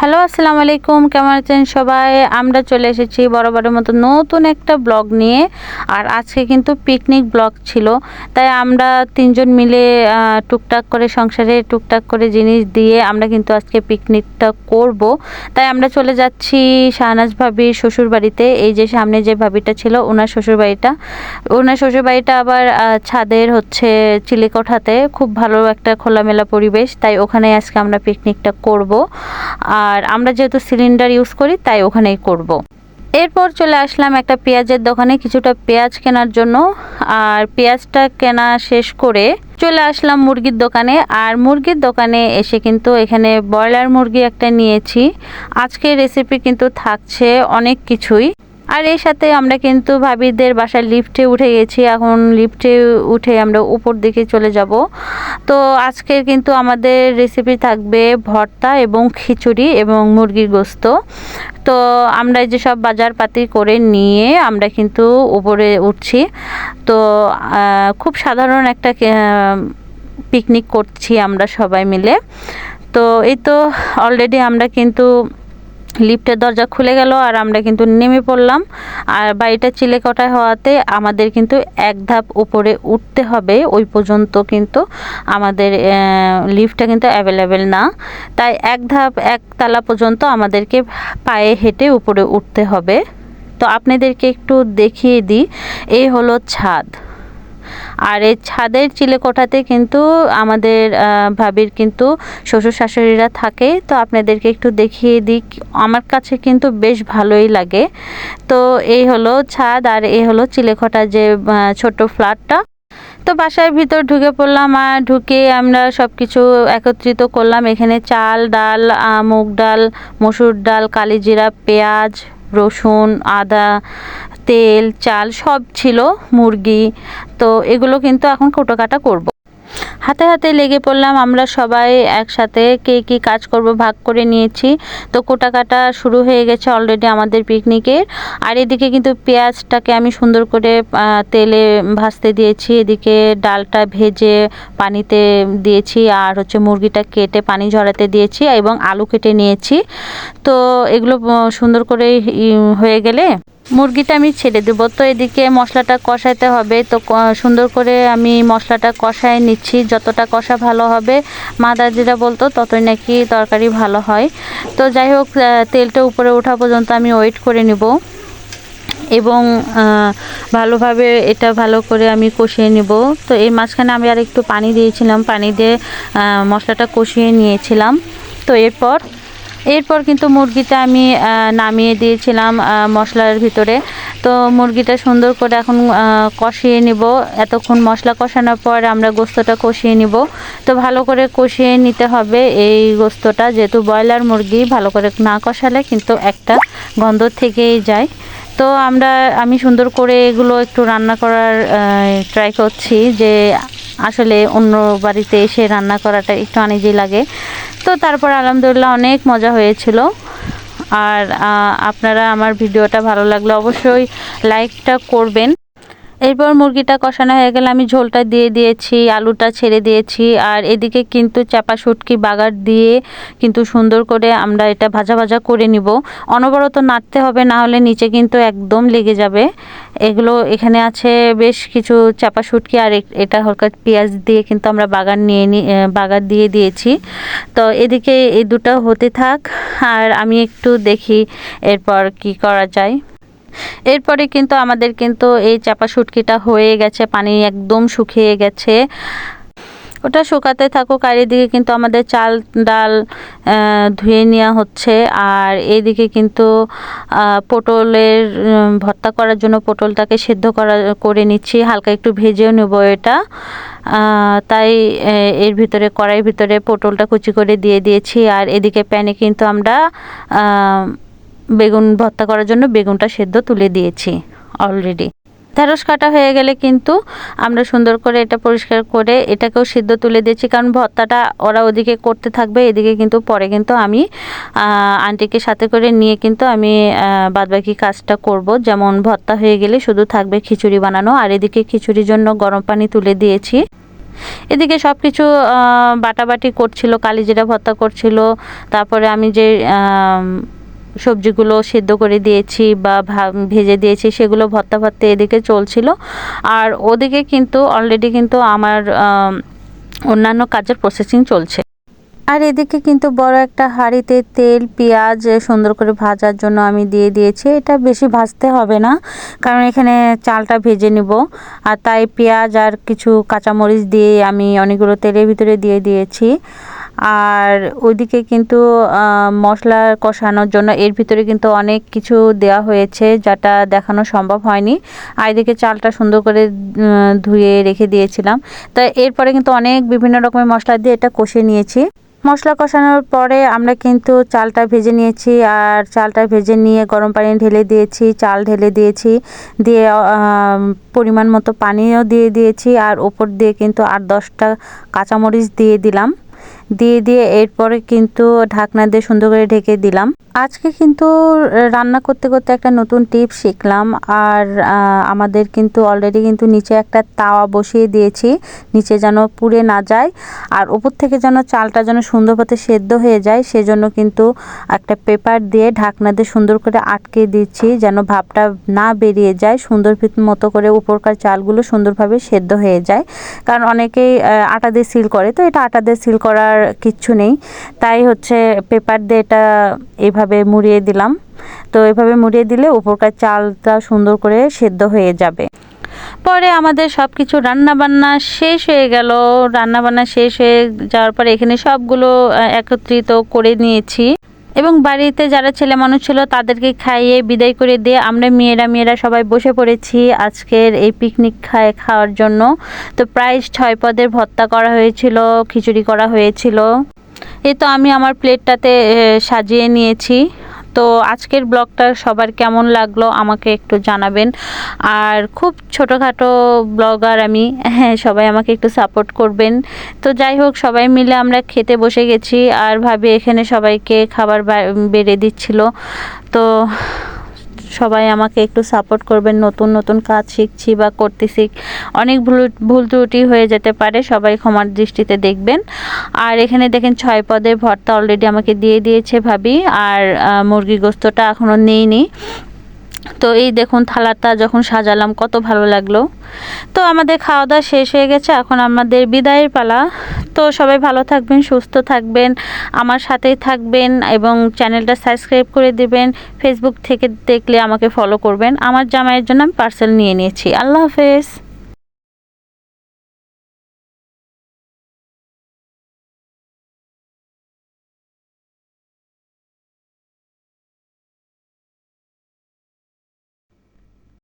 Hello, আসসালামু আলাইকুম। কেমন আছেন সবাই? আমরা চলে এসেছি বরাবরের মতো নতুন একটা ব্লগ নিয়ে। আর আজকে কিন্তু পিকনিক ব্লগ ছিল। তাই আমরা তিনজন মিলে টুকটাক করে সংসারে টুকটাক করে জিনিস দিয়ে আমরা কিন্তু আজকে পিকনিকটা করব। তাই আমরা চলে যাচ্ছি শাহনাজ ভাবির শ্বশুর বাড়িতে এই যে সামনে যে ভাবিটা ছিল, ওনার শ্বশুর বাড়িটা ওনার শ্বশুর বাড়িটা আবার ছাদের হচ্ছে চিলেকোঠাতে। খুব ভালো একটা খোলামেলা পরিবেশ। তাই ওখানে আজকে আমরা পিকনিকটা করব। আর আমরা যেহেতু সিলিন্ডার ইউজ করি, তাই ওখানেই করব। এরপর চলে আসলাম একটা পেঁয়াজের দোকানে কিছুটা পেঁয়াজ কেনার জন্য। আর পেঁয়াজটা কেনা শেষ করে চলে আসলাম মুরগির দোকানে। আর মুরগির দোকানে এসে কিন্তু এখানে ব্রয়লার মুরগি একটা নিয়েছি। আজকের রেসিপি কিন্তু থাকছে অনেক কিছুই। আর এর সাথে আমরা কিন্তু ভাবিদের বাসার লিফটে উঠে গেছি। এখন লিফটে উঠে আমরা উপর দিকে চলে যাব। তো আজকের কিন্তু আমাদের রেসিপি থাকবে ভর্তা এবং খিচুড়ি এবং মুরগির গোস্ত। তো আমরা যে সব বাজারপাতি করে নিয়ে আমরা কিন্তু উপরে উঠছি। তো খুব সাধারণ একটা পিকনিক করছি আমরা সবাই মিলে। তো এই তো অলরেডি আমরা কিন্তু লিফটের দরজা খুলে গেল আর আমরা কিন্তু নেমে পড়লাম। আর বাড়িটা চিলেকটা হওয়াতে আমাদের কিন্তু এক ধাপ উপরে উঠতে হবে। ওই পর্যন্ত কিন্তু আমাদের লিফটটা কিন্তু অ্যাভেলেবেল না। তাই এক ধাপ, এক তালা পর্যন্ত আমাদেরকে পায়ে হেঁটে উপরে উঠতে হবে। তো আপনাদেরকে একটু দেখিয়ে দিই। এই হলো ছাদ। আর এই ছাদের চিলেকোঠাতে কিন্তু আমাদের ভাবির কিন্তু শ্বশুর শাশুড়িরা থাকে। তো আপনাদেরকে একটু দেখিয়ে দিই, আমার কাছে কিন্তু বেশ ভালোই লাগে। তো এই হলো ছাদ আর এই হলো চিলেকোঠা যে ছোট ফ্ল্যাটটা। তো বাসার ভিতর ঢুকে পড়লাম আর ঢুকে আমরা সব কিছু একত্রিত করলাম। এখানে চাল, ডাল মুগ ডাল, মসুর ডাল, কালিজিরা, পেঁয়াজ, রসুন, আদা তেল, চাল সব ছিল, মুরগি। তো এগুলো কিন্তু এখন কোটোকাটা করব। হাতে হাতে লেগে পড়লাম, আমরা সবাই একসাথে কে কী কাজ করব ভাগ করে নিয়েছি। তো কোটা কাটা শুরু হয়ে গেছে অলরেডি আমাদের পিকনিকের আর এদিকে কিন্তু পেঁয়াজটাকে আমি সুন্দর করে তেলে ভাজতে দিয়েছি। এদিকে ডালটা ভেজে পানিতে দিয়েছি আর হচ্ছে মুরগিটা কেটে পানি ঝরাতে দিয়েছি এবং আলু কেটে নিয়েছি। তো এগুলো সুন্দর করে হয়ে গেলে মুরগিটা আমি ছেড়ে দেবো। তো এদিকে মশলাটা কষাইতে হবে। তো সুন্দর করে আমি মশলাটা কষায় নিচ্ছি। যতটা কষা ভালো হবে মা দাদিরা বলতো, ততই নাকি তরকারি ভালো হয়। তো যাই হোক তেলটা উপরে ওঠা পর্যন্ত আমি ওয়েট করে নিব। এবং ভালোভাবে এটা ভালো করে আমি কষিয়ে নিব। তো এই মাঝখানে আমি আর একটু পানি দিয়েছিলাম। পানি দিয়ে মশলাটা কষিয়ে নিয়েছিলাম। তো এরপর এরপর কিন্তু মুরগিটা আমি নামিয়ে দিয়েছিলাম মশলার ভিতরে। তো মুরগিটা সুন্দর করে এখন কষিয়ে নিব। এতক্ষণ মশলা কষানোর পর আমরা গোস্তটা কষিয়ে নিব। তো ভালো করে কষিয়ে নিতে হবে এই গোস্তটা। যেহেতু ব্রয়লার মুরগি, ভালো করে না কষালে কিন্তু একটা গন্ধ থেকেই যায়। তো আমরা, আমি সুন্দর করে এগুলো একটু রান্না করার ট্রাই করছি যে আসলে অন্য বাড়িতে এসে রান্না করাটা একটু আনিজি লাগে। তো তারপর আলহামদুলিল্লাহ অনেক মজা হয়েছিল। আর আপনারা আমার ভিডিওটা ভালো লাগলে অবশ্যই লাইকটা করবেন। এরপর মুরগিটা কষানো হয়ে গেলে আমি ঝোলটা দিয়ে দিয়েছি, আলুটা ছেড়ে দিয়েছি আর এদিকে কিন্তু চাপা শুটকি বাগার দিয়ে কিন্তু সুন্দর করে আমরা এটা ভাজা ভাজা করে নিব। অনবরত নাড়তে হবে, না হলে নিচে কিন্তু একদম লেগে যাবে। এগুলো এখানে আছে বেশ কিছু চাপা শুটকি আর এটা হালকা পেঁয়াজ দিয়ে কিন্তু আমরা বাগান নিয়ে নি বাগার দিয়ে দিয়েছি। তো এদিকে এই দুটো হতে থাক আর আমি একটু দেখি এরপর কি করা যায়। এরপরে কিন্তু আমাদের কিন্তু এই চাপা শুটকিটা হয়ে গেছে, পানি একদম শুকিয়ে গেছে। ওটা শুকাতে থাকুক, আর এদিকে কিন্তু আমাদের চাল, ডাল ধুয়ে নেওয়া হচ্ছে। আর এদিকে কিন্তু পটলের ভর্তা করার জন্য পটলটাকে সেদ্ধ করা, করে নিচ্ছি। হালকা একটু ভেজেও নেব এটা। তাই এর ভিতরে, কড়াইয়ের ভিতরে পটলটা কুচি করে দিয়ে দিয়েছি। আর এদিকে প্যানে কিন্তু আমরা বেগুন ভর্তা করার জন্য বেগুনটা সেদ্ধ তুলে দিয়েছি অলরেডি ঢেঁড়স কাটা হয়ে গেলে কিন্তু আমরা সুন্দর করে এটা পরিষ্কার করে এটাকেও সিদ্ধ তুলে দিয়েছি, কারণ ভর্তাটা ওরা ওদিকে করতে থাকবে, এদিকে কিন্তু পরে কিন্তু আমি আন্টিকে সাথে করে নিয়ে কিন্তু আমি বাদবাকি কাজটা করব। যেমন ভর্তা হয়ে গেলে শুধু থাকবে খিচুড়ি বানানো, আর এদিকে খিচুড়ির জন্য গরম পানি তুলে দিয়েছি। এদিকে সব কিছু বাটাবাটি করছিল, কালিজিরা ভর্তা করছিল, তারপরে আমি যে সবজিগুলো সেদ্ধ করে দিয়েছি বা ভেজে দিয়েছি, সেগুলো ভর্তা ভর্তা এদিকে চলছিল। আর ওদিকে কিন্তু অলরেডি কিন্তু আমার অন্যান্য কাজের প্রসেসিং চলছে। আর এদিকে কিন্তু বড় একটা হাঁড়িতে তেল, পেঁয়াজ সুন্দর করে ভাজার জন্য আমি দিয়ে দিয়েছি। এটা বেশি ভাজতে হবে না, কারণ এখানে চালটা ভেজে নিব। আর তাই পেঁয়াজ আর কিছু কাঁচামরিচ দিয়ে আমি অনেকগুলো তেলের ভিতরে দিয়ে দিয়েছি। আর ওইদিকে কিন্তু মশলা কষানোর জন্য এর ভিতরে কিন্তু অনেক কিছু দেওয়া হয়েছে যেটা দেখানো সম্ভব হয়নি। আর এদিকে চালটা সুন্দর করে ধুয়ে রেখে দিয়েছিলাম। তো এরপরে কিন্তু অনেক বিভিন্ন রকমের মশলা দিয়ে এটা কষে নিয়েছি। মশলা কষানোর পরে আমরা কিন্তু চালটা ভেজে নিয়েছি আর চালটা ভেজে নিয়ে গরম পানি ঢেলে দিয়েছি, চাল ঢেলে দিয়েছি, দিয়ে পরিমাণ মতো পানিও দিয়ে দিয়েছি আর ওপর দিয়ে কিন্তু আট দশটা কাঁচামরিচ দিয়ে দিলাম। দিয়ে দিয়ে এরপরে কিন্তু ঢাকনা দিয়ে সুন্দর করে ঢেকে দিলাম। আজকে কিন্তু রান্না করতে করতে একটা নতুন টিপ শিখলাম আর আমাদের কিন্তু অলরেডি কিন্তু নিচে একটা তাওয়া বসিয়ে দিয়েছি। নিচে যেন পুড়ে না যায় আর উপর থেকে যেন চালটা যেন সুন্দর মতো সেদ্ধ হয়ে যায়, সেজন্য কিন্তু একটা পেপার দিয়ে ঢাকনা দিয়ে সুন্দর করে আটকে দিচ্ছি যেন ভাবটা না বেরিয়ে যায়, সুন্দর মতো করে উপরকার চালগুলো সুন্দরভাবে সেদ্ধ হয়ে যায়। কারণ অনেকেই আটা দিয়ে সিল করে, তো এটা আটা দিয়ে সিল করার কিচ্ছু নেই। তাই হচ্ছে পেপার দিয়ে এটা এভাবে মুড়িয়ে দিলাম। তো এভাবে মুড়িয়ে দিলে উপরকার চালটা সুন্দর করে সেদ্ধ হয়ে যাবে। পরে আমাদের সব কিছু রান্না বান্না শেষ হয়ে গেল। রান্নাবান্না শেষ হয়ে যাওয়ার পরে এখানে সবগুলো একত্রিত করে নিয়েছি। এবং বাড়িতে যারা ছেলে মানুষ ছিল, তাদেরকে খাইয়ে বিদায় করে দিয়ে আমরা মেয়েরা মেয়েরা সবাই বসে পড়েছি আজকের এই পিকনিক খায়, খাওয়ার জন্য। তো প্রায় ছয় পদের ভত্তা করা হয়েছিল, খিচুড়ি করা হয়েছিল। এ তো আমি আমার প্লেটটাতে সাজিয়ে নিয়েছি। তো আজকের ব্লগটা সবার কেমন লাগল আমাকে একটু জানাবেন। আর খুব ছোটোখাটো ব্লগার আমি হ্যাঁ সবাই আমাকে একটু সাপোর্ট করবেন। তো যাই হোক, সবাই মিলে আমরা খেতে বসে গেছি আর ভাবি এখানে সবাইকে খাবার বেড়ে দিচ্ছিল। তো সবাই আমাকে একটু সাপোর্ট করবেন, নতুন নতুন কাজ শিখছি বা করতেছি। অনেক ভুল ভুল ত্রুটি হয়ে যেতে পারে, সবাই ক্ষমার দৃষ্টিতে দেখবেন। আর এখানে দেখেন ছয় পদের ভর্তা অলরেডি আমাকে দিয়ে দিয়েছে ভাবি, আর মুরগি গোস্তটা এখনও নেইনি। তো এই দেখুন থালাটা যখন সাজালাম, কত ভালো লাগল। তো আমাদের খাওয়া দাওয়া শেষ হয়ে গেছে, এখন আমাদের বিদায়ের পালা। তো সবাই ভালো থাকবেন, সুস্থ থাকবেন, আমার সাথেই থাকবেন এবং চ্যানেলটা সাবস্ক্রাইব করে দেবেন ফেসবুক থেকে দেখলে আমাকে ফলো করবেন। আমার জামাইয়ের জন্য আমি পার্সেল নিয়ে নিয়েছি। আল্লাহ হাফেজ।